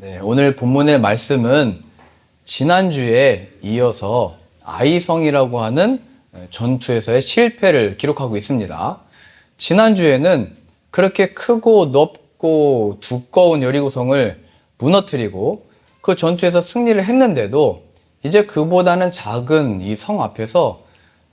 네, 오늘 본문의 말씀은 지난주에 이어서 아이성이라고 하는 전투에서의 실패를 기록하고 있습니다. 지난주에는 그렇게 크고 넓고 두꺼운 여리고성을 무너뜨리고 그 전투에서 승리를 했는데도 이제 그보다는 작은 이 성 앞에서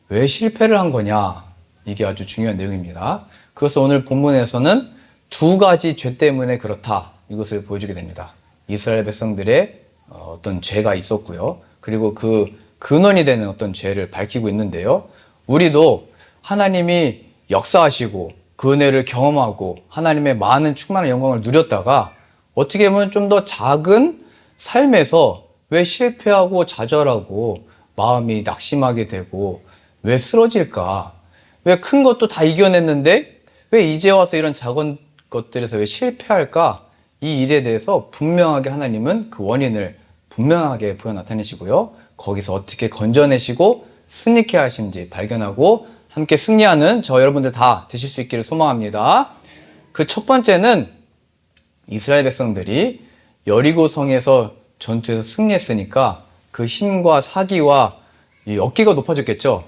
왜 실패를 한 거냐 이게 아주 중요한 내용입니다. 그것을 오늘 본문에서는 두 가지 죄 때문에 그렇다 이것을 보여주게 됩니다. 이스라엘 백성들의 어, 어떤 죄가 있었고요. 그리고 그 근원이 되는 어떤 죄를 밝히고 있는데요. 우리도 하나님이 역사하시고 그 은혜를 경험하고 하나님의 많은 충만한 영광을 누렸다가 어떻게 보면 좀 더 작은 삶에서 왜 실패하고 좌절하고 마음이 낙심하게 되고 왜 쓰러질까? 왜 큰 것도 다 이겨냈는데 왜 이제 와서 이런 작은 것들에서 왜 실패할까? 이 일에 대해서 분명하게 하나님은 그 원인을 분명하게 보여 나타내시고요. 거기서 어떻게 건져내시고 승리케 하신지 발견하고 함께 승리하는 저 여러분들 다 되실 수 있기를 소망합니다. 그 첫 번째는 이스라엘 백성들이 여리고 성에서 전투에서 승리했으니까 그 힘과 사기와 이 어깨가 높아졌겠죠.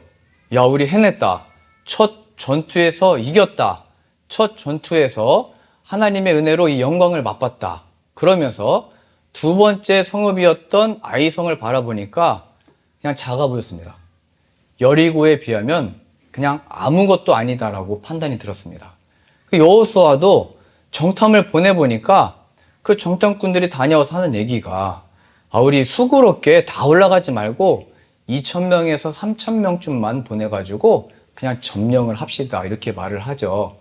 야, 우리 해냈다. 첫 전투에서 이겼다. 첫 전투에서 하나님의 은혜로 이 영광을 맛봤다. 그러면서 두 번째 성읍이었던 아이성을 바라보니까 그냥 작아 보였습니다. 여리고에 비하면 그냥 아무것도 아니다라고 판단이 들었습니다. 그 여호수아도 정탐을 보내보니까 그 정탐꾼들이 다녀와서 하는 얘기가 아, 우리 수고롭게 다 올라가지 말고 2,000명에서 3,000명쯤만 보내가지고 그냥 점령을 합시다. 이렇게 말을 하죠.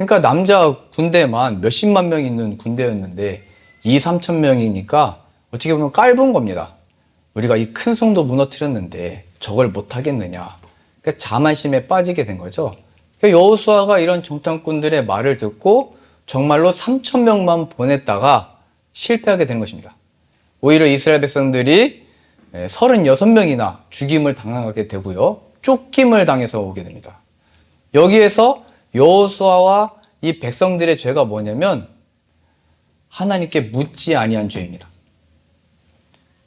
그러니까 남자 군대만 몇십만 명 있는 군대였는데 2, 3천 명이니까 어떻게 보면 깔은 겁니다. 우리가 이 큰 성도 무너뜨렸는데 저걸 못 하겠느냐. 그러니까 자만심에 빠지게 된 거죠. 그러니까 여호수아가 이런 정탐꾼들의 말을 듣고 정말로 3천 명만 보냈다가 실패하게 되는 것입니다. 오히려 이스라엘 백성들이 36명이나 죽임을 당하게 되고요. 쫓김을 당해서 오게 됩니다. 여기에서 여호수아와 이 백성들의 죄가 뭐냐면 하나님께 묻지 아니한 죄입니다.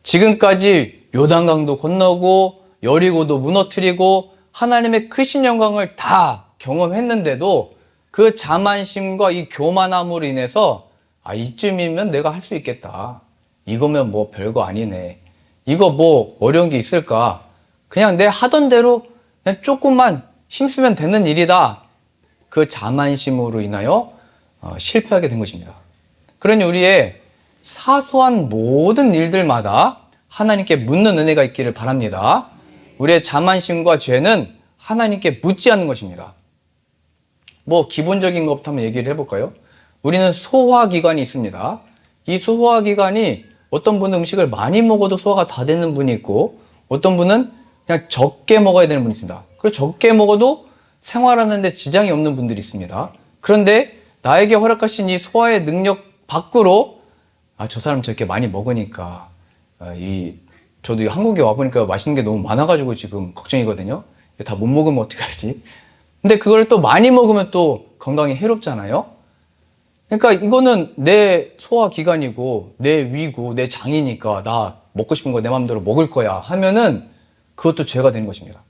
지금까지 요단강도 건너고 여리고도 무너뜨리고 하나님의 크신 영광을 다 경험했는데도 그 자만심과 이 교만함으로 인해서 아 이쯤이면 내가 할 수 있겠다. 이거면 뭐 별거 아니네. 이거 뭐 어려운 게 있을까? 그냥 내 하던 대로 그냥 조금만 힘쓰면 되는 일이다. 그 자만심으로 인하여 어, 실패하게 된 것입니다. 그러니 우리의 사소한 모든 일들마다 하나님께 묻는 은혜가 있기를 바랍니다. 우리의 자만심과 죄는 하나님께 묻지 않는 것입니다. 뭐 기본적인 것부터 한번 얘기를 해볼까요? 우리는 소화기관이 있습니다. 이 소화기관이 어떤 분은 음식을 많이 먹어도 소화가 다 되는 분이 있고 어떤 분은 그냥 적게 먹어야 되는 분이 있습니다. 그리고 적게 먹어도 생활하는데 지장이 없는 분들이 있습니다. 그런데 나에게 허락하신 이 소화의 능력 밖으로 아, 저 사람 저렇게 많이 먹으니까 아, 이 저도 한국에 와 보니까 맛있는 게 너무 많아가지고 지금 걱정이거든요. 다 못 먹으면 어떡하지? 근데 그걸 또 많이 먹으면 또 건강에 해롭잖아요. 그러니까 이거는 내 소화 기관이고 내 위고 내 장이니까 나 먹고 싶은 거 내 마음대로 먹을 거야 하면은 그것도 죄가 되는 것입니다.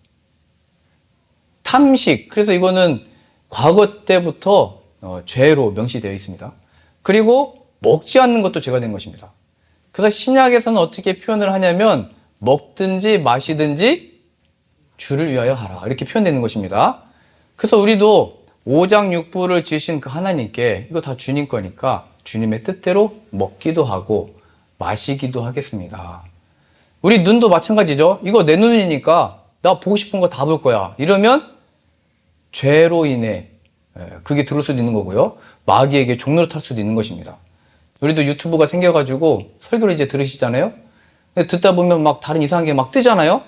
탐식. 그래서 이거는 과거 때부터 어, 죄로 명시되어 있습니다. 그리고 먹지 않는 것도 죄가 된 것입니다. 그래서 신약에서는 어떻게 표현을 하냐면 먹든지 마시든지 주를 위하여 하라. 이렇게 표현되는 것입니다. 그래서 우리도 오장육부를 지으신 그 하나님께 이거 다 주님 거니까 주님의 뜻대로 먹기도 하고 마시기도 하겠습니다. 우리 눈도 마찬가지죠. 이거 내 눈이니까 나 보고 싶은 거 다 볼 거야. 이러면 죄로 인해 예, 그게 들을 수도 있는 거고요. 마귀에게 종로를 탈 수도 있는 것입니다. 우리도 유튜브가 생겨가지고 설교를 이제 들으시잖아요. 듣다 보면 막 다른 이상한 게 막 뜨잖아요.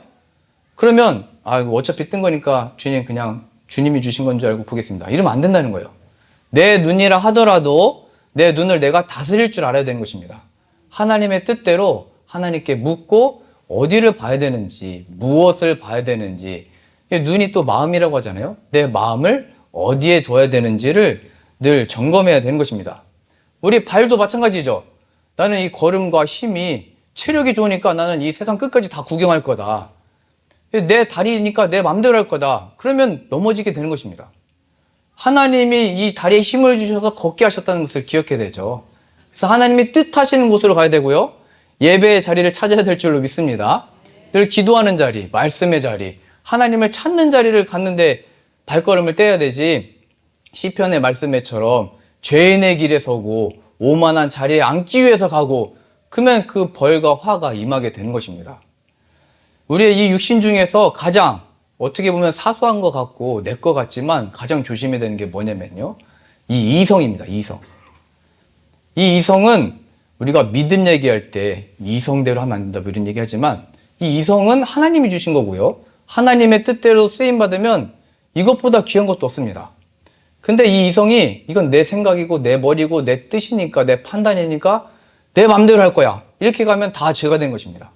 그러면 아 이거 어차피 뜬 거니까 주님 그냥 주님이 주신 건 줄 알고 보겠습니다. 이러면 안 된다는 거예요. 내 눈이라 하더라도 내 눈을 내가 다스릴 줄 알아야 되는 것입니다. 하나님의 뜻대로 하나님께 묻고 어디를 봐야 되는지, 무엇을 봐야 되는지, 눈이 또 마음이라고 하잖아요. 내 마음을 어디에 둬야 되는지를 늘 점검해야 되는 것입니다. 우리 발도 마찬가지죠. 나는 이 걸음과 힘이 체력이 좋으니까 나는 이 세상 끝까지 다 구경할 거다. 내 다리니까 내 맘대로 할 거다. 그러면 넘어지게 되는 것입니다. 하나님이 이 다리에 힘을 주셔서 걷게 하셨다는 것을 기억해야 되죠. 그래서 하나님이 뜻하시는 곳으로 가야 되고요. 예배의 자리를 찾아야 될 줄로 믿습니다. 늘 기도하는 자리, 말씀의 자리, 하나님을 찾는 자리를 갖는데 발걸음을 떼야 되지. 시편의 말씀에처럼 죄인의 길에 서고 오만한 자리에 앉기 위해서 가고 그러면 그 벌과 화가 임하게 되는 것입니다. 우리의 이 육신 중에서 가장 어떻게 보면 사소한 것 같고 내 것 같지만 가장 조심해야 되는 게 뭐냐면요. 이 이성입니다. 이성. 이 이성은 우리가 믿음 얘기할 때 이성대로 하면 안 된다 뭐 이런 얘기 하지만 이 이성은 하나님이 주신 거고요. 하나님의 뜻대로 쓰임 받으면 이것보다 귀한 것도 없습니다. 근데 이 이성이 이건 내 생각이고 내 머리고 내 뜻이니까 내 판단이니까 내 맘대로 할 거야. 이렇게 가면 다 죄가 된 것입니다.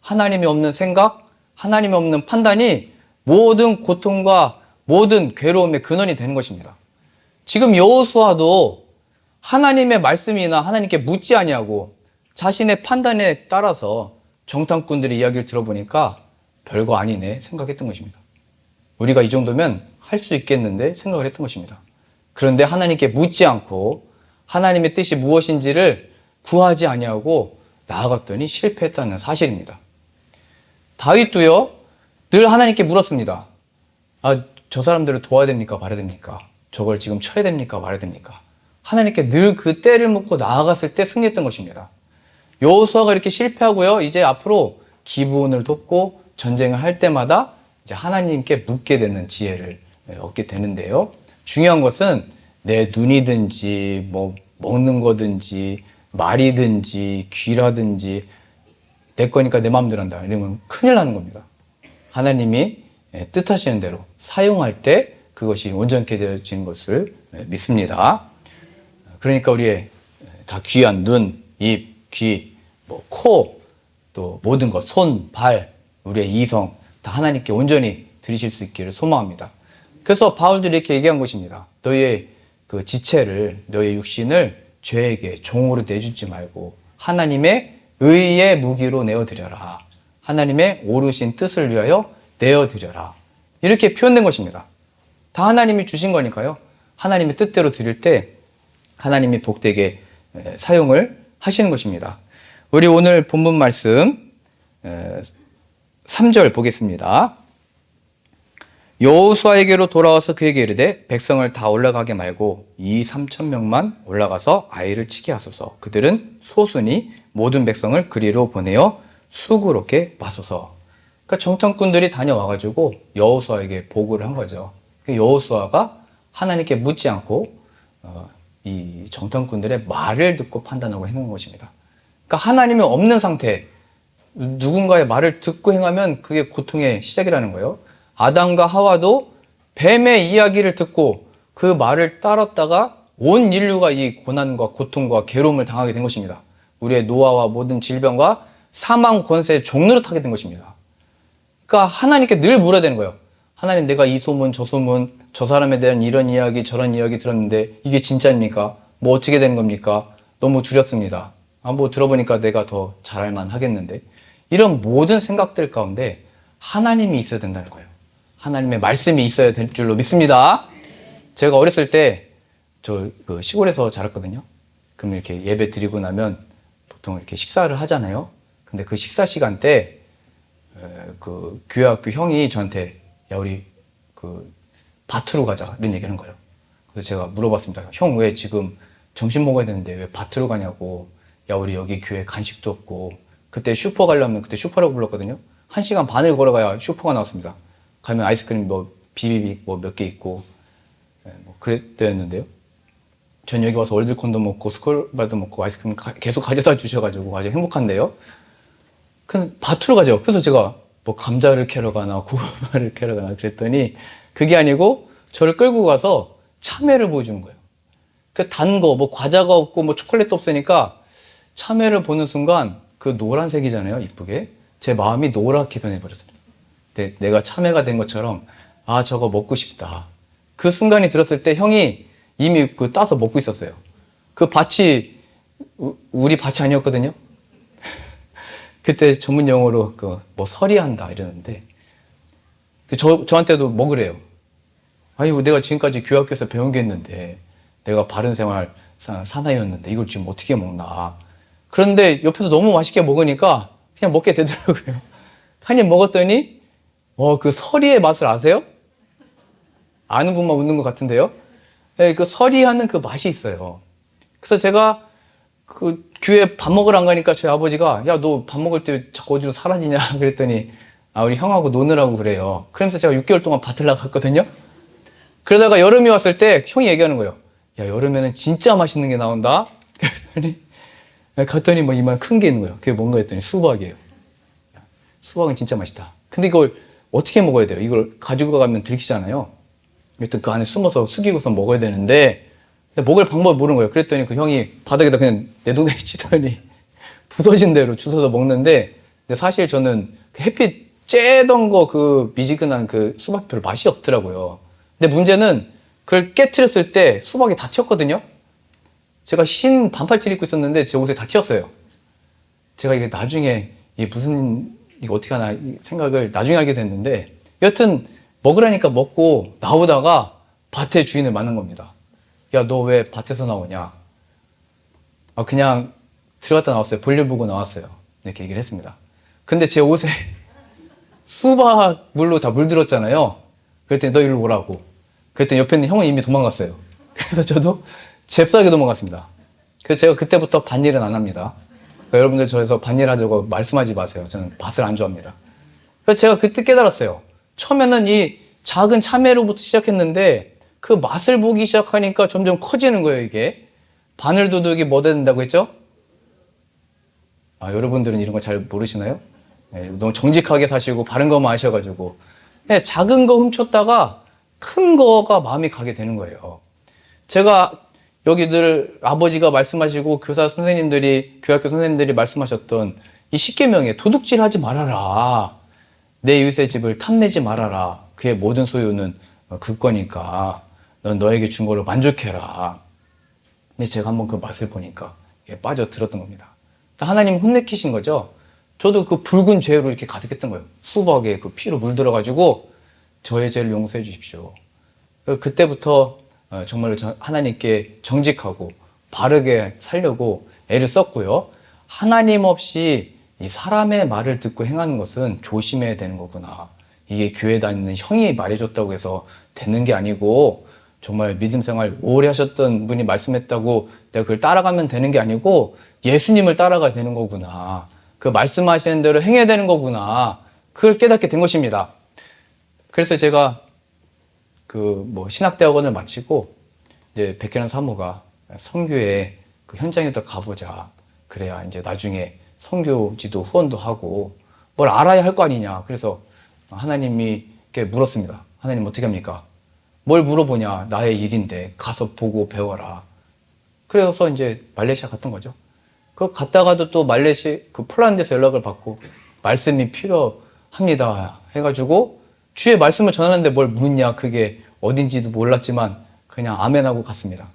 하나님이 없는 생각, 하나님이 없는 판단이 모든 고통과 모든 괴로움의 근원이 되는 것입니다. 지금 여호수아도 하나님의 말씀이나 하나님께 묻지 아니하고 자신의 판단에 따라서 정탐꾼들의 이야기를 들어보니까 별거 아니네 생각했던 것입니다. 우리가 이 정도면 할 수 있겠는데 생각을 했던 것입니다. 그런데 하나님께 묻지 않고 하나님의 뜻이 무엇인지를 구하지 아니하고 나아갔더니 실패했다는 사실입니다. 다윗도요 늘 하나님께 물었습니다. 아, 저 사람들을 도와야 됩니까? 말아야 됩니까? 저걸 지금 쳐야 됩니까? 말아야 됩니까? 하나님께 늘 그 때를 묻고 나아갔을 때 승리했던 것입니다. 여호수아가 이렇게 실패하고요. 이제 앞으로 기부원을 돕고 전쟁을 할 때마다 이제 하나님께 묻게 되는 지혜를 얻게 되는데요. 중요한 것은 내 눈이든지 뭐 먹는 거든지 말이든지 귀라든지 내 거니까 내 마음대로 한다. 이러면 큰일 나는 겁니다. 하나님이 예, 뜻하시는 대로 사용할 때 그것이 온전케 되어지는 것을 예, 믿습니다. 그러니까 우리의 다 귀한 눈, 입, 귀, 뭐 코, 또 모든 것, 손, 발, 우리의 이성 다 하나님께 온전히 드리실 수 있기를 소망합니다. 그래서 바울도 이렇게 얘기한 것입니다. 너의 그 지체를, 너의 육신을 죄에게 종으로 내주지 말고 하나님의 의의 무기로 내어드려라. 하나님의 오르신 뜻을 위하여 내어드려라. 이렇게 표현된 것입니다. 다 하나님이 주신 거니까요. 하나님의 뜻대로 드릴 때 하나님이 복되게 사용을 하시는 것입니다. 우리 오늘 본문 말씀 3절 보겠습니다. 여호수아에게로 돌아와서 그에게 이르되 백성을 다 올라가게 말고 이 3천 명만 올라가서 아이를 치게 하소서. 그들은 소순이 모든 백성을 그리로 보내어 수그럽게 마소서. 그러니까 정탐꾼들이 다녀와 가지고 여호수아에게 보고를 한 거죠. 여호수아가 하나님께 묻지 않고 어, 이 정탐꾼들의 말을 듣고 판단하고 행한 것입니다. 그러니까 하나님이 없는 상태, 누군가의 말을 듣고 행하면 그게 고통의 시작이라는 거예요. 아담과 하와도 뱀의 이야기를 듣고 그 말을 따랐다가 온 인류가 이 고난과 고통과 괴로움을 당하게 된 것입니다. 우리의 노화와 모든 질병과 사망 권세의 종로를 타게 된 것입니다. 그러니까 하나님께 늘 물어야 되는 거예요. 하나님 내가 이 소문 저 소문 저 사람에 대한 이런 이야기 저런 이야기 들었는데 이게 진짜입니까? 뭐 어떻게 된 겁니까? 너무 두렵습니다. 아, 뭐 들어보니까 내가 더 잘할 만 하겠는데 이런 모든 생각들 가운데 하나님이 있어야 된다는 거예요. 하나님의 말씀이 있어야 될 줄로 믿습니다. 제가 어렸을 때 저 그 시골에서 자랐거든요. 그럼 이렇게 예배 드리고 나면 보통 이렇게 식사를 하잖아요. 근데 그 식사 시간 때 그 교회 학교 형이 저한테 야 우리 그 밭으로 가자 이런 얘기하는 거예요. 그래서 제가 물어봤습니다. 형 왜 지금 점심 먹어야 되는데 왜 밭으로 가냐고. 야 우리 여기 교회 간식도 없고 그때 슈퍼 가려면 그때 슈퍼라고 불렀거든요. 한 시간 반을 걸어가야 슈퍼가 나왔습니다. 가면 아이스크림 뭐 비비빅 뭐 몇 개 있고 예, 뭐 그랬대였는데요. 전 여기 와서 월드콘도 먹고 스콜바도 먹고 아이스크림 가, 계속 가져다 주셔가지고 아주 행복한데요. 그 밭으로 가죠. 그래서 제가 뭐 감자를 캐러 가나 고구마를 캐러 가나 그랬더니 그게 아니고 저를 끌고 가서 참외를 보여주는 거예요. 그 단 거, 뭐 과자가 없고 뭐 초콜릿도 없으니까 참외를 보는 순간 그 노란색이잖아요. 이쁘게. 제 마음이 노랗게 변해버렸어요. 내, 내가 참외가 된 것처럼 아 저거 먹고 싶다. 그 순간이 들었을 때 형이 이미 그 따서 먹고 있었어요. 그 밭이 우- 우리 밭이 아니었거든요. 그때 전문 용어로 그 뭐 서리한다 이러는데 그 저 저한테도 뭐 그래요. 아니 뭐 내가 지금까지 교학교에서 배운 게 있는데 내가 바른 생활 사- 사나이였는데 이걸 지금 어떻게 먹나. 그런데 옆에서 너무 맛있게 먹으니까 그냥 먹게 되더라고요. 한 입 먹었더니 어 그 서리의 맛을 아세요? 아는 분만 웃는 것 같은데요. 네, 그 서리하는 그 맛이 있어요. 그래서 제가 그 교회 밥 먹으러 안 가니까 저희 아버지가 야 너 밥 먹을 때 자꾸 어디로 사라지냐 그랬더니 아 우리 형하고 노느라고 그래요. 그러면서 제가 6개월 동안 밭을 나갔거든요. 그러다가 여름이 왔을 때 형이 얘기하는 거예요. 야 여름에는 진짜 맛있는 게 나온다. 그랬더니 갔더니 뭐 이만 큰 게 있는 거예요. 그게 뭔가 했더니 수박이에요. 수박은 진짜 맛있다. 근데 이걸 어떻게 먹어야 돼요? 이걸 가지고 가면 들키잖아요. 일단 그 안에 숨어서 숙이고서 먹어야 되는데 먹을 방법을 모르는 거예요. 그랬더니 그 형이 바닥에다 그냥 내 동네에 치더니 부서진 대로 주워서 먹는데 근데 사실 저는 그 햇빛 쬐던 거 그 미지근한 그 수박 별 맛이 없더라고요. 근데 문제는 그걸 깨트렸을 때 수박이 다 튀었거든요. 제가 흰 반팔티를 입고 있었는데 제 옷에 다 튀었어요. 제가 이게 나중에 이게 무슨 이거 어떻게 하나 이 생각을 나중에 알게 됐는데 여튼 먹으라니까 먹고 나오다가 밭의 주인을 만난 겁니다. 야 너 왜 밭에서 나오냐? 아 그냥 들어갔다 나왔어요. 볼일 보고 나왔어요. 이렇게 얘기를 했습니다. 근데 제 옷에 수박 물로 다 물들었잖아요. 그랬더니 너 일로 오라고. 그랬더니 옆에 있는 형은 이미 도망갔어요. 그래서 저도 잽싸게 도망갔습니다. 그래서 제가 그때부터 반일은 안 합니다. 그러니까 여러분들 저에서 반일하자고 말씀하지 마세요. 저는 밭을 안 좋아합니다. 그래서 제가 그때 깨달았어요. 처음에는 이 작은 참외로부터 시작했는데 그 맛을 보기 시작하니까 점점 커지는 거예요, 이게. 바늘 도둑이 뭐 된다고 했죠? 아, 여러분들은 이런 거 잘 모르시나요? 네, 너무 정직하게 사시고 바른 것만 아셔가지고. 네, 작은 거 훔쳤다가 큰 거가 마음이 가게 되는 거예요. 제가 여기 늘 아버지가 말씀하시고 교사 선생님들이 교학교 선생님들이 말씀하셨던 이 십계명에 도둑질 하지 말아라. 내 이웃의 집을 탐내지 말아라. 그의 모든 소유는 어, 그 거니까 넌 너에게 준 걸로 만족해라. 근데 제가 한번 그 맛을 보니까 빠져들었던 겁니다. 하나님 혼내키신 거죠. 저도 그 붉은 죄로 이렇게 가득했던 거예요. 수박에 그 피로 물들어가지고 저의 죄를 용서해 주십시오. 그- 그때부터 어, 정말로 저- 하나님께 정직하고 바르게 살려고 애를 썼고요. 하나님 없이 이 사람의 말을 듣고 행하는 것은 조심해야 되는 거구나. 이게 교회 다니는 형이 말해줬다고 해서 되는 게 아니고 정말 믿음 생활 오래 하셨던 분이 말씀했다고 내가 그걸 따라가면 되는 게 아니고 예수님을 따라가야 되는 거구나. 그 말씀하시는 대로 행해야 되는 거구나. 그걸 깨닫게 된 것입니다. 그래서 제가 그 뭐 신학대학원을 마치고 이제 백혜란 사모가 성교에 그 현장에 더 가보자. 그래야 이제 나중에 성교지도 후원도 하고 뭘 알아야 할 거 아니냐. 그래서 하나님이 이렇게 물었습니다. 하나님 어떻게 합니까? 뭘 물어보냐. 나의 일인데 가서 보고 배워라. 그래서 이제 말레이시아 갔던 거죠. 그 갔다가도 또 말레이시 그 폴란드에서 연락을 받고 말씀이 필요합니다 해가지고 주의 말씀을 전하는데 뭘 묻냐 그게 어딘지도 몰랐지만 그냥 아멘하고 갔습니다.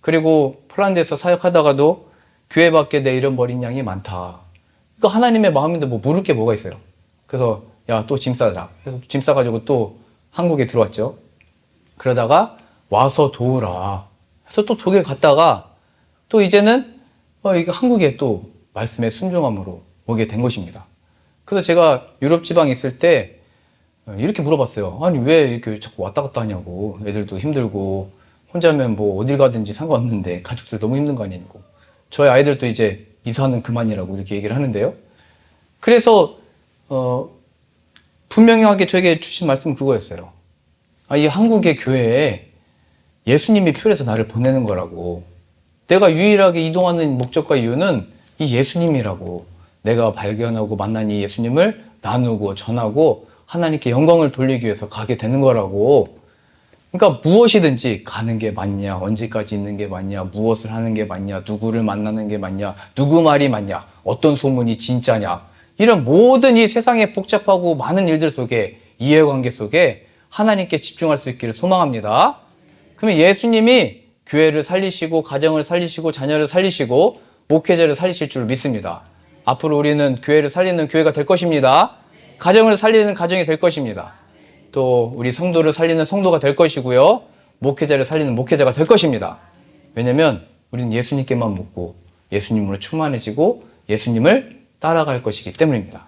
그리고 폴란드에서 사역하다가도 교회 밖에 내 잃어버린 양이 많다. 그 하나님의 마음인데 뭐 물을 게 뭐가 있어요. 그래서 야 또 짐 싸라. 그래서 짐 싸가지고 또 한국에 들어왔죠. 그러다가 와서 도우라. 해서 또 독일 갔다가 또 이제는 어, 이게 한국에 또 말씀의 순종함으로 오게 된 것입니다. 그래서 제가 유럽 지방에 있을 때 어, 이렇게 물어봤어요. 아니 왜 이렇게 자꾸 왔다 갔다 하냐고. 애들도 힘들고 혼자면 뭐 어딜 가든지 상관없는데 가족들 너무 힘든 거 아니냐고. 저희 아이들도 이제 이사는 그만이라고 이렇게 얘기를 하는데요. 그래서 어, 분명하게 저에게 주신 말씀은 그거였어요. 아, 이 한국의 교회에 예수님이 필요해서 나를 보내는 거라고. 내가 유일하게 이동하는 목적과 이유는 이 예수님이라고. 내가 발견하고 만난 이 예수님을 나누고 전하고 하나님께 영광을 돌리기 위해서 가게 되는 거라고. 그러니까 무엇이든지 가는 게 맞냐, 언제까지 있는 게 맞냐, 무엇을 하는 게 맞냐, 누구를 만나는 게 맞냐, 누구 말이 맞냐, 어떤 소문이 진짜냐. 이런 모든 이 세상의 복잡하고 많은 일들 속에 이해관계 속에 하나님께 집중할 수 있기를 소망합니다. 그러면 예수님이 교회를 살리시고 가정을 살리시고 자녀를 살리시고 목회자를 살리실 줄 믿습니다. 앞으로 우리는 교회를 살리는 교회가 될 것입니다. 가정을 살리는 가정이 될 것입니다. 또 우리 성도를 살리는 성도가 될 것이고요. 목회자를 살리는 목회자가 될 것입니다. 왜냐면 우리는 예수님께만 묻고 예수님으로 충만해지고 예수님을 따라갈 것이기 때문입니다.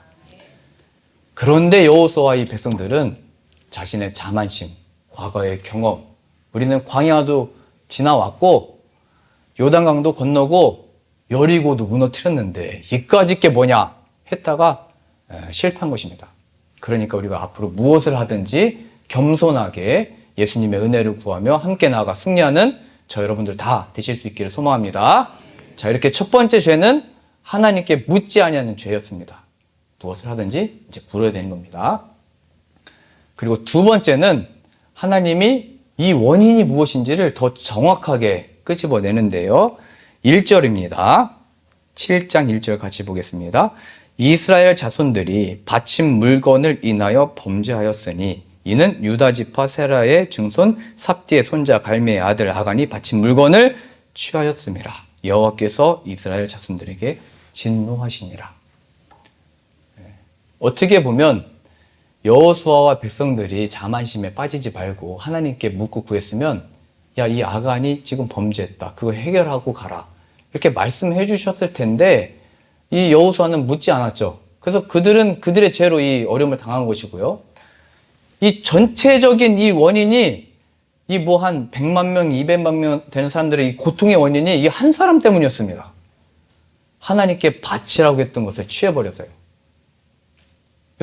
그런데 여호수아와 이 백성들은 자신의 자만심, 과거의 경험, 우리는 광야도 지나왔고 요단강도 건너고 여리고도 무너뜨렸는데 이까짓 게 뭐냐 했다가 에, 실패한 것입니다. 그러니까 우리가 앞으로 무엇을 하든지 겸손하게 예수님의 은혜를 구하며 함께 나아가 승리하는 저 여러분들 다 되실 수 있기를 소망합니다. 자, 이렇게 첫 번째 죄는 하나님께 묻지 아니하는 죄였습니다. 무엇을 하든지 이제 물어야 되는 겁니다. 그리고 두 번째는 하나님이 이 원인이 무엇인지를 더 정확하게 끄집어내는데요. 1절입니다. 7장 1절 같이 보겠습니다. 이스라엘 자손들이 바친 물건을 인하여 범죄하였으니 이는 유다 지파 세라의 증손 삽디의 손자 갈매의 아들 아간이 바친 물건을 취하였음이라. 여호와께서 이스라엘 자손들에게 진노하시니라. 어떻게 보면 여호수아와 백성들이 자만심에 빠지지 말고 하나님께 묻고 구했으면 야 이 아간이 지금 범죄했다. 그거 해결하고 가라. 이렇게 말씀해 주셨을 텐데 이 여호수아는 묻지 않았죠. 그래서 그들은 그들의 죄로 이 어려움을 당한 것이고요. 이 전체적인 이 원인이 이 뭐 한 100만 명, 200만 명 되는 사람들의 이 고통의 원인이 이 한 사람 때문이었습니다. 하나님께 바치라고 했던 것을 취해버려서요.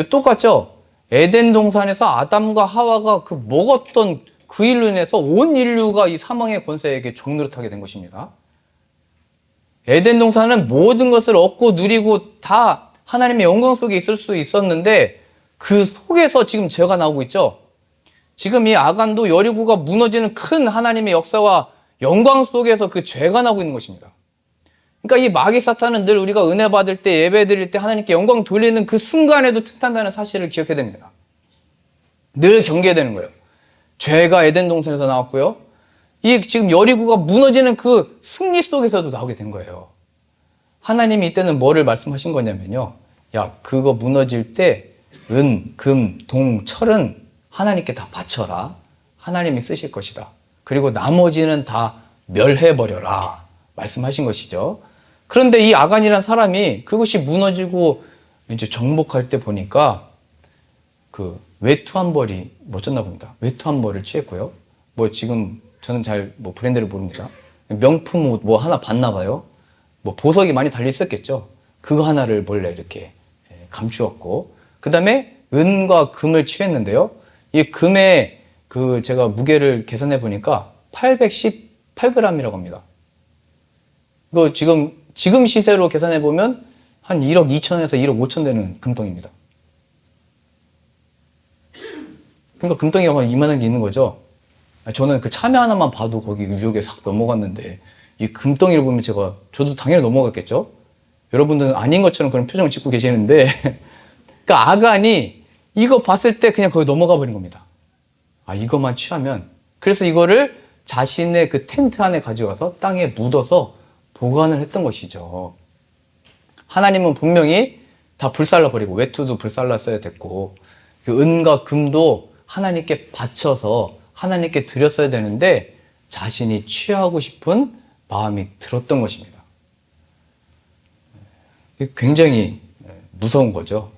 똑같죠? 에덴 동산에서 아담과 하와가 그 먹었던 그 일로 인해서 온 인류가 이 사망의 권세에게 종노릇하게 된 것입니다. 에덴 동산은 모든 것을 얻고 누리고 다 하나님의 영광 속에 있을 수 있었는데 그 속에서 지금 죄가 나오고 있죠. 지금 이 아간도 여리고가 무너지는 큰 하나님의 역사와 영광 속에서 그 죄가 나오고 있는 것입니다. 그러니까 이 마귀 사탄은 늘 우리가 은혜 받을 때 예배 드릴 때 하나님께 영광 돌리는 그 순간에도 틈탄다는 사실을 기억해야 됩니다. 늘 경계해야 되는 거예요. 죄가 에덴 동산에서 나왔고요. 이 지금 여리고가 무너지는 그 승리 속에서도 나오게 된 거예요. 하나님이 이때는 뭐를 말씀하신 거냐면요. 야, 그거 무너질 때 은, 금, 동, 철은 하나님께 다 바쳐라. 하나님이 쓰실 것이다. 그리고 나머지는 다 멸해버려라. 말씀하신 것이죠. 그런데 이 아간이란 사람이 그것이 무너지고 이제 정복할 때 보니까 그 외투 한 벌이 멋졌나 봅니다. 외투 한 벌을 취했고요. 뭐 지금 저는 잘 뭐 브랜드를 모릅니다. 명품 옷 뭐 하나 봤나 봐요. 뭐 보석이 많이 달려 있었겠죠. 그거 하나를 몰래 이렇게 예, 감추었고 그 다음에 은과 금을 취했는데요. 이 금의 그 제가 무게를 계산해 보니까 818g이라고 합니다. 이거 지금 지금 시세로 계산해 보면 한 1억 2천에서 1억 5천 되는 금덩입니다. 그러니까 금덩이가 막 이만한 게 있는 거죠. 저는 그 참외 하나만 봐도 거기 유혹에 싹 넘어갔는데 이 금덩이를 보면 제가 저도 당연히 넘어갔겠죠. 여러분들은 아닌 것처럼 그런 표정을 짓고 계시는데 그러니까 아간이 이거 봤을 때 그냥 거기 넘어가 버린 겁니다. 아 이것만 취하면 그래서 이거를 자신의 그 텐트 안에 가져가서 땅에 묻어서 보관을 했던 것이죠. 하나님은 분명히 다 불살라 버리고 외투도 불살라 써야 됐고 그 은과 금도 하나님께 바쳐서 하나님께 드렸어야 되는데 자신이 취하고 싶은 마음이 들었던 것입니다. 굉장히 무서운 거죠.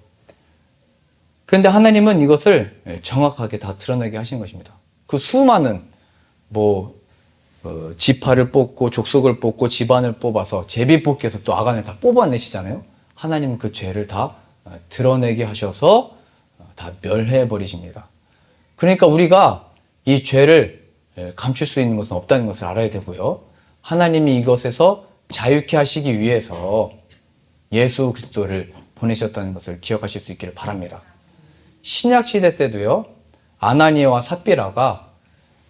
그런데 하나님은 이것을 정확하게 다 드러내게 하신 것입니다. 그 수많은 뭐 어, 지파를 뽑고 족속을 뽑고 집안을 뽑아서 제비 뽑기에서 또 아간을 다 뽑아내시잖아요. 하나님은 그 죄를 다 어, 드러내게 하셔서 어, 다 멸해 버리십니다. 그러니까 우리가 이 죄를 예, 감출 수 있는 것은 없다는 것을 알아야 되고요. 하나님이 이것에서 자유케 하시기 위해서 예수 그리스도를 보내셨다는 것을 기억하실 수 있기를 바랍니다. 신약 시대 때도요. 아나니아와 삽비라가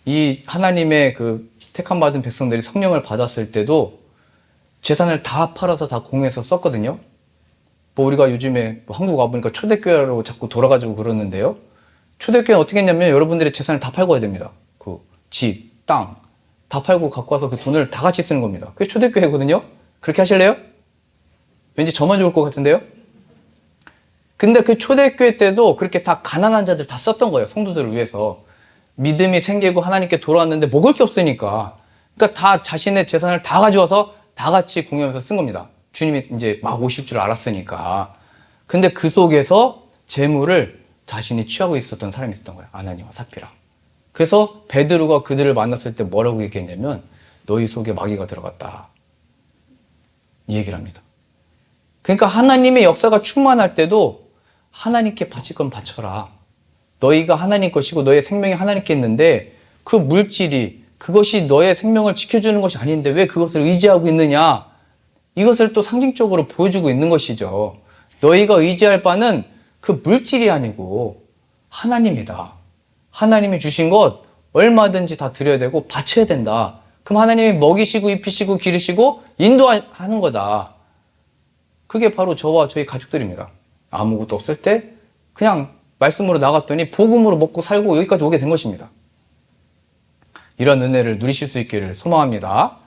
이 하나님의 그 택함 받은 백성들이 성령을 받았을 때도 재산을 다 팔아서 다 공해서 썼거든요. 뭐 우리가 요즘에 뭐 한국 와보니까 초대교회로 자꾸 돌아가지고 그러는데요. 초대교회는 어떻게 했냐면 여러분들의 재산을 다 팔고 해야 됩니다. 그 집, 땅, 다 팔고 갖고 와서 그 돈을 다 같이 쓰는 겁니다. 그게 초대교회거든요. 그렇게 하실래요? 왠지 저만 좋을 것 같은데요? 근데 그 초대교회 때도 그렇게 다 가난한 자들 다 썼던 거예요. 성도들을 위해서. 믿음이 생기고 하나님께 돌아왔는데 먹을 게 없으니까. 그러니까 다 자신의 재산을 다 가져와서 다 같이 공유하면서 쓴 겁니다. 주님이 이제 막 오실 줄 알았으니까. 근데 그 속에서 재물을 자신이 취하고 있었던 사람이 있었던 거예요. 아나니와 사피라. 그래서 베드로가 그들을 만났을 때 뭐라고 얘기했냐면 너희 속에 마귀가 들어갔다. 이 얘기를 합니다. 그러니까 하나님의 역사가 충만할 때도 하나님께 바칠 건 바쳐라. 너희가 하나님 것이고 너의 생명이 하나님께 있는데 그 물질이 그것이 너의 생명을 지켜주는 것이 아닌데 왜 그것을 의지하고 있느냐? 이것을 또 상징적으로 보여주고 있는 것이죠. 너희가 의지할 바는 그 물질이 아니고 하나님이다. 하나님이 주신 것 얼마든지 다 드려야 되고 바쳐야 된다. 그럼 하나님이 먹이시고 입히시고 기르시고 인도하는 거다. 그게 바로 저와 저희 가족들입니다. 아무것도 없을 때 그냥 말씀으로 나갔더니 복음으로 먹고 살고 여기까지 오게 된 것입니다. 이런 은혜를 누리실 수 있기를 소망합니다.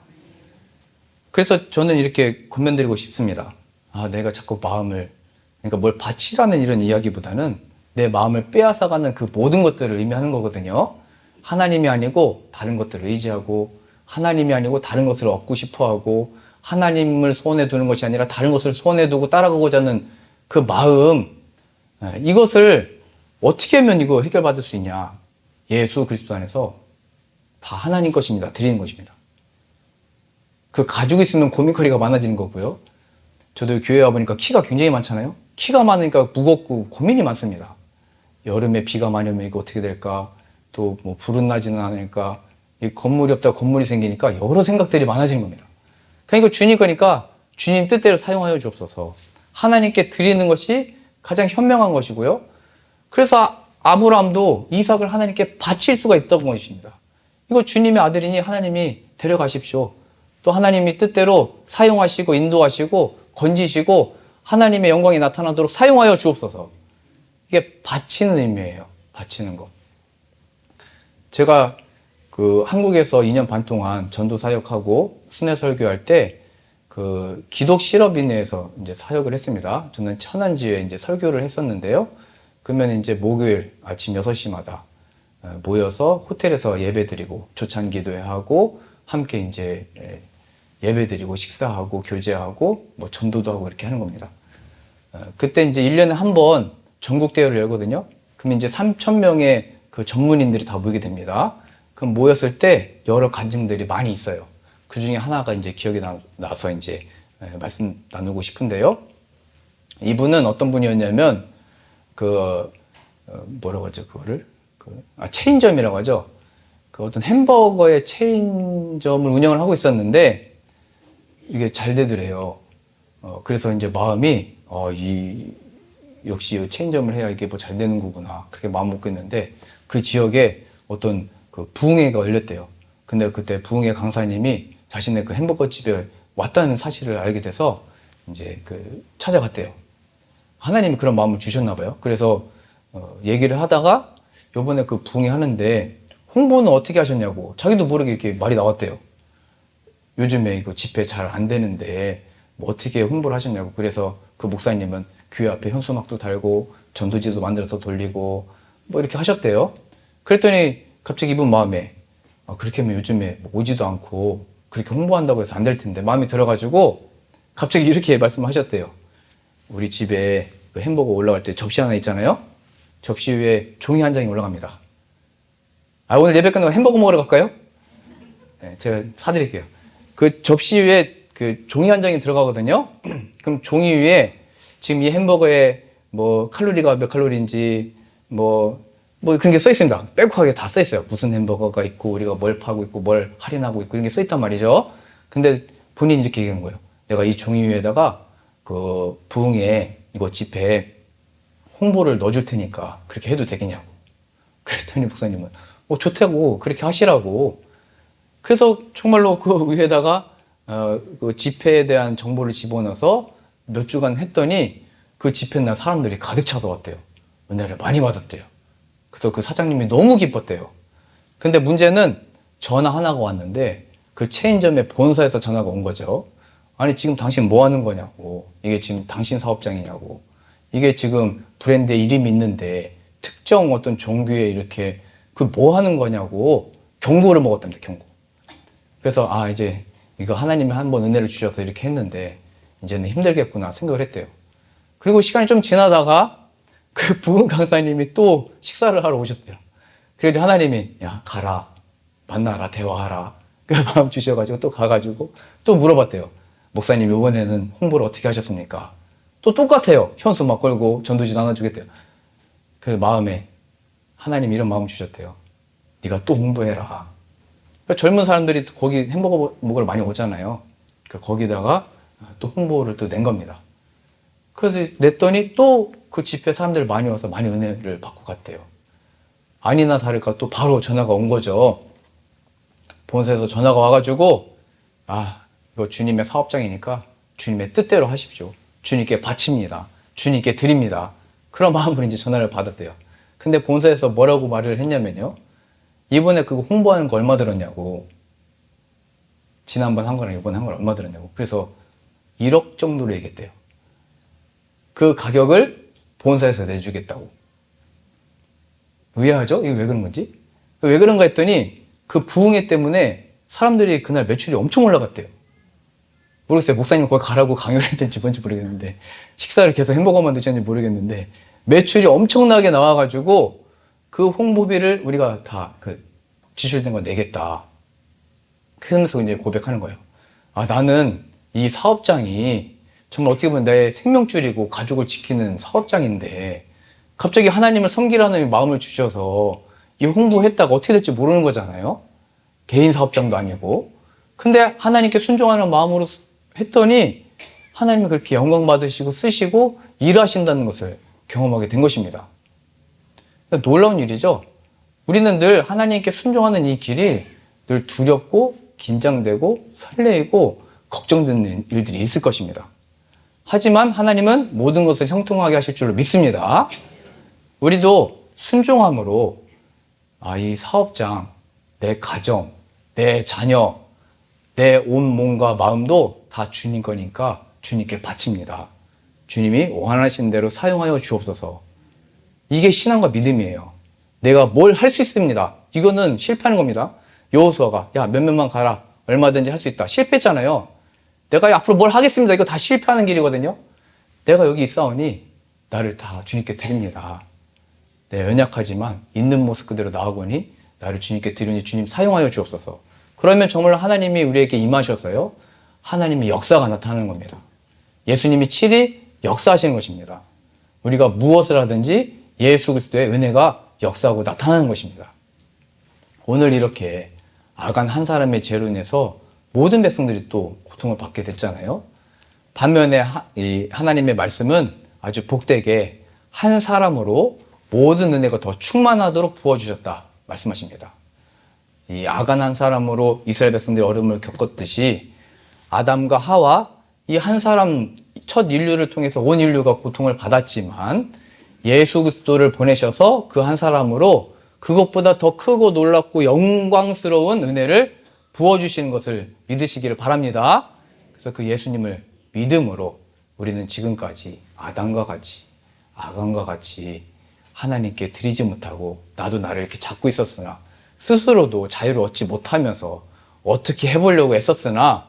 그래서 저는 이렇게 권면드리고 싶습니다. 아, 내가 자꾸 마음을, 그러니까 뭘 바치라는 이런 이야기보다는 내 마음을 빼앗아가는 그 모든 것들을 의미하는 거거든요. 하나님이 아니고 다른 것들을 의지하고, 하나님이 아니고 다른 것을 얻고 싶어 하고, 하나님을 소원해 두는 것이 아니라 다른 것을 소원해 두고 따라가고자 하는 그 마음, 예, 이것을 어떻게 하면 이거 해결받을 수 있냐. 예수 그리스도 안에서 다 하나님 것입니다. 드리는 것입니다. 그 가지고 있으면 고민거리가 많아지는 거고요. 저도 교회 와보니까 키가 굉장히 많잖아요. 키가 많으니까 무겁고 고민이 많습니다. 여름에 비가 많이 오면 이거 어떻게 될까? 또 뭐 불은 나지는 않으니까 이 건물이 없다 건물이 생기니까 여러 생각들이 많아지는 겁니다. 그러니까 주님 거니까 주님 뜻대로 사용하여 주옵소서. 하나님께 드리는 것이 가장 현명한 것이고요. 그래서 아브라함도 이삭을 하나님께 바칠 수가 있던 것입니다. 이거 주님의 아들이니 하나님이 데려가십시오. 또 하나님이 뜻대로 사용하시고 인도하시고 건지시고 하나님의 영광이 나타나도록 사용하여 주옵소서. 이게 바치는 의미예요. 바치는 것. 제가 그 한국에서 2년 반 동안 전도 사역하고 순회 설교할 때 그 기독 실업인회에서 이제 사역을 했습니다. 저는 천안지에 이제 설교를 했었는데요. 그러면 이제 목요일 아침 6시마다 어, 모여서 호텔에서 예배 드리고 조찬 기도회하고 함께 이제 예, 예배 드리고 식사하고 교제하고 뭐 전도도 하고 이렇게 하는 겁니다. 어, 그때 이제 1년에 한 번 전국 대회를 열거든요. 그럼 이제 3천 명의 그 전문인들이 다 모이게 됩니다. 그럼 모였을 때 여러 간증들이 많이 있어요. 그 중에 하나가 이제 기억이 나, 나서 이제 예, 말씀 나누고 싶은데요. 이분은 어떤 분이었냐면 그 어, 뭐라고 하죠 그거를 그, 아, 체인점이라고 하죠. 그 어떤 햄버거의 체인점을 운영을 하고 있었는데 이게 잘 되더래요. 어, 그래서 이제 마음이 어, 이 역시 체인점을 해야 이게 뭐 잘 되는 거구나 그렇게 마음 먹고 있는데 그 지역에 어떤 그 부흥회가 열렸대요. 근데 그때 부흥회 강사님이 자신의 그 햄버거 집에 왔다는 사실을 알게 돼서 이제 그 찾아갔대요. 하나님이 그런 마음을 주셨나 봐요. 그래서 어, 얘기를 하다가 요번에 그 부흥회 하는데 홍보는 어떻게 하셨냐고 자기도 모르게 이렇게 말이 나왔대요. 요즘에 이거 집회 잘 안 되는데 뭐 어떻게 홍보를 하셨냐고 그래서 그 목사님은 교회 앞에 현수막도 달고 전도지도 만들어서 돌리고 뭐 이렇게 하셨대요. 그랬더니 갑자기 이분 마음에 아, 그렇게 하면 요즘에 뭐 오지도 않고 그렇게 홍보한다고 해서 안 될 텐데 마음이 들어가지고 갑자기 이렇게 말씀하셨대요. 우리 집에 그 햄버거 올라갈 때 접시 하나 있잖아요. 접시 위에 종이 한 장이 올라갑니다. 아, 오늘 예배 끝나고 햄버거 먹으러 갈까요? 네, 제가 사드릴게요. 그 접시 위에 그 종이 한 장이 들어가거든요. 그럼 종이 위에 지금 이 햄버거에 뭐 칼로리가 몇 칼로리인지 뭐, 뭐 그런 게 써 있습니다. 빼곡하게 다 써 있어요. 무슨 햄버거가 있고 우리가 뭘 파고 있고 뭘 할인하고 있고 이런 게 써 있단 말이죠. 근데 본인이 이렇게 얘기한 거예요. 내가 이 종이 위에다가 그 부흥회 이거 집회 홍보를 넣어줄 테니까 그렇게 해도 되겠냐고. 그랬더니 목사님은 어, 좋다고 그렇게 하시라고. 그래서 정말로 그 위에다가 어, 그 집회에 대한 정보를 집어넣어서 몇 주간 했더니 그 집회 날 사람들이 가득 차서 왔대요. 은혜를 많이 받았대요. 그래서 그 사장님이 너무 기뻤대요. 근데 문제는 전화 하나가 왔는데 그 체인점의 본사에서 전화가 온 거죠. 아니 지금 당신 뭐 하는 거냐고 이게 지금 당신 사업장이냐고 이게 지금 브랜드에 이름이 있는데 특정 어떤 종교에 이렇게 그 뭐 하는 거냐고 경고를 먹었답니다 경고 그래서 아 이제 이거 하나님이 한 번 은혜를 주셔서 이렇게 했는데 이제는 힘들겠구나 생각을 했대요. 그리고 시간이 좀 지나다가 그 부흥 강사님이 또 식사를 하러 오셨대요. 그래서 하나님이 야 가라. 만나라. 대화하라. 그 마음 주셔가지고 또 가가지고 또 물어봤대요 목사님 이번에는 홍보를 어떻게 하셨습니까? 또 똑같아요. 현수 막 걸고 전도지 나눠주겠대요. 그 마음에 하나님 이런 마음 주셨대요 네가 또 홍보해라 그러니까 젊은 사람들이 또 거기 햄버거 먹으러 많이 오잖아요 그 거기다가 또 홍보를 또 낸 겁니다 그래서 냈더니 또 그 집회 사람들 많이 와서 많이 은혜를 받고 갔대요 아니나 다를까 또 바로 전화가 온 거죠. 본사에서 전화가 와가지고 아 이거 주님의 사업장이니까 주님의 뜻대로 하십시오. 주님께 바칩니다. 주님께 드립니다. 그런 마음으로 이제 전화를 받았대요. 근데 본사에서 뭐라고 말을 했냐면요. 이번에 그거 홍보하는 거 얼마 들었냐고. 지난번 한 거랑 이번 한 거랑 얼마 들었냐고. 그래서 1억 정도로 얘기했대요. 그 가격을 본사에서 내주겠다고. 의아하죠? 이게 왜 그런 건지? 왜 그런가 했더니 그 부흥회 때문에 사람들이 그날 매출이 엄청 올라갔대요. 모르겠어요. 목사님 거기 가라고 강요를 했는지 뭔지 모르겠는데 식사를 계속 햄버거만 드셨는지 모르겠는데 매출이 엄청나게 나와가지고 그 홍보비를 우리가 다 그 지출된 거 내겠다. 그러면서 이제 고백하는 거예요. 아 나는 이 사업장이 정말 어떻게 보면 내 생명줄이고 가족을 지키는 사업장인데 갑자기 하나님을 섬기라는 마음을 주셔서 이 홍보했다가 어떻게 될지 모르는 거잖아요. 개인 사업장도 아니고. 근데 하나님께 순종하는 마음으로 했더니 하나님이 그렇게 영광 받으시고 쓰시고 일하신다는 것을 경험하게 된 것입니다. 놀라운 일이죠. 우리는 늘 하나님께 순종하는 이 길이 늘 두렵고 긴장되고 설레이고 걱정되는 일들이 있을 것입니다. 하지만 하나님은 모든 것을 형통하게 하실 줄로 믿습니다. 우리도 순종함으로 아, 이 사업장, 내 가정, 내 자녀, 내 온 몸과 마음도 다 주님 거니까 주님께 바칩니다. 주님이 원하신 대로 사용하여 주옵소서. 이게 신앙과 믿음이에요. 내가 뭘 할 수 있습니다. 이거는 실패하는 겁니다. 여호수아가 야 몇몇만 가라 얼마든지 할 수 있다. 실패했잖아요. 내가 앞으로 뭘 하겠습니다. 이거 다 실패하는 길이거든요. 내가 여기 있사오니 나를 다 주님께 드립니다. 내 연약하지만 있는 모습 그대로 나아오니 나를 주님께 드리니 주님 사용하여 주옵소서. 그러면 정말 하나님이 우리에게 임하셔서요. 하나님의 역사가 나타나는 겁니다. 예수님이 7일 역사하시는 것입니다. 우리가 무엇을 하든지 예수 그리스도의 은혜가 역사하고 나타나는 것입니다. 오늘 이렇게 아간 한 사람의 죄로 인해서 모든 백성들이 또 고통을 받게 됐잖아요. 반면에 하, 하나님의 말씀은 아주 복되게 한 사람으로 모든 은혜가 더 충만하도록 부어주셨다 말씀하십니다. 이 아간 한 사람으로 이스라엘 백성들이 어려움을 겪었듯이 아담과 하와 이 한 사람 첫 인류를 통해서 온 인류가 고통을 받았지만 예수 그리스도를 보내셔서 그 한 사람으로 그것보다 더 크고 놀랍고 영광스러운 은혜를 부어주시는 것을 믿으시기를 바랍니다. 그래서 그 예수님을 믿음으로 우리는 지금까지 아담과 같이 아간과 같이 하나님께 드리지 못하고 나도 나를 이렇게 잡고 있었으나 스스로도 자유를 얻지 못하면서 어떻게 해보려고 애썼으나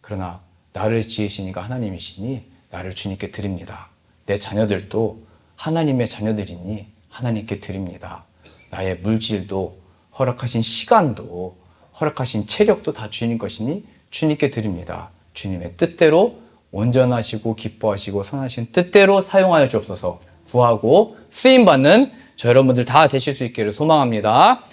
그러나 나를 지으시니까 하나님이시니 나를 주님께 드립니다. 내 자녀들도 하나님의 자녀들이니 하나님께 드립니다. 나의 물질도 허락하신 시간도 허락하신 체력도 다 주님 것이니 주님께 드립니다. 주님의 뜻대로 온전하시고 기뻐하시고 선하신 뜻대로 사용하여 주옵소서 구하고 쓰임 받는 저 여러분들 다 되실 수 있기를 소망합니다.